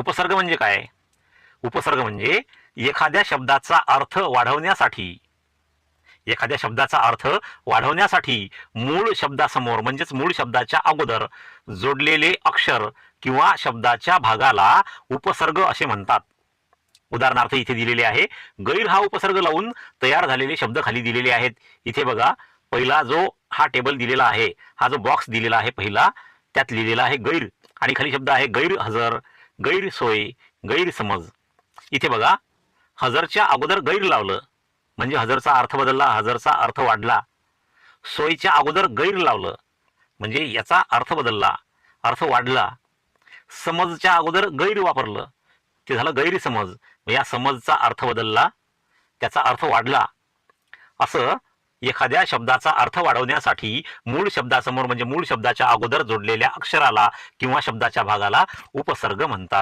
उपसर्ग म्हणजे काय? उपसर्ग म्हणजे एखाद्या शब्दाचा अर्थ वाढवण्यासाठी. एखाद्या शब्दाचा अर्थ वाढवण्यासाठी मूळ शब्दासमोर म्हणजेच मूळ शब्दाच्या अगोदर जोडलेले अक्षर किंवा शब्दाच्या भागाला उपसर्ग असे म्हणतात. उदाहरणार्थ इथे दिलेले आहे गैर हा उपसर्ग लावून तयार झालेले शब्द खाली दिलेले आहेत. इथे बघा पहिला जो हा टेबल दिलेला आहे हा जो बॉक्स दिलेला आहे पहिला त्यात लिहिलेला आहे गैर. आणि खाली शब्द आहे गैरहजर गैरसोय गैरसमज. इथे बघा हजरच्या अगोदर गैर लावलं. म्हणजे हजरचा अर्थ बदलला हजरचा अर्थ वाढला. सोयच्या अगोदर गैर लावलं. म्हणजे याचा अर्थ बदलला अर्थ वाढला. समजच्या अगोदर गैर वापरलं. ते झालं गैरसमज. या समजचा अर्थ बदलला त्याचा अर्थ वाढला. असं एखाद्या शब्दाचा अर्थ वाढवण्यासाठी मूळ शब्दासमोर म्हणजे मूळ शब्दाच्या अगोदर जोडलेल्या अक्षराला किंवा शब्दाच्या भागाला उपसर्ग म्हणतात.